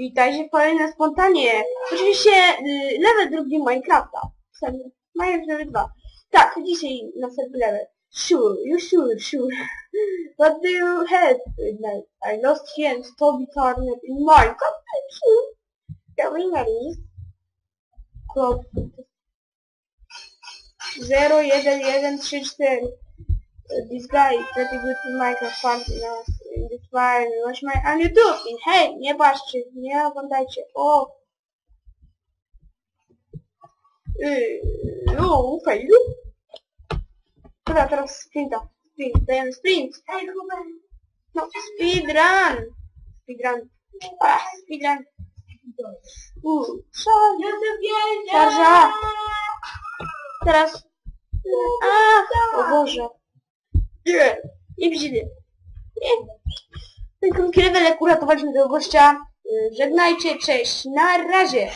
Witajcie w kolejnym spontanie. Oczywiście y, level drugi Minecrafta. Minecraft 2. Tak, dzisiaj na serwer level. Sure, you sure, sure. What do you have? I lost hands, Toby Turner in Minecraft. Sure. Going at least. Club. 0, 1, 1, 3, 4. Uh, This guy is pretty good in Minecraft partners Lütfen ulaşmayı and you do feel hey niye başlıyor niye bundaki o o ufaydı куда teraz sprinta sprint dajemy sprint hey no speedrun speedrun ah speedrun Uuu, szarża! Teraz... Ach, o Boże! Nie, nie widzimy. Ten krótki level, jak uratowaliśmy tego gościa. Yy, Żegnajcie, cześć, na razie.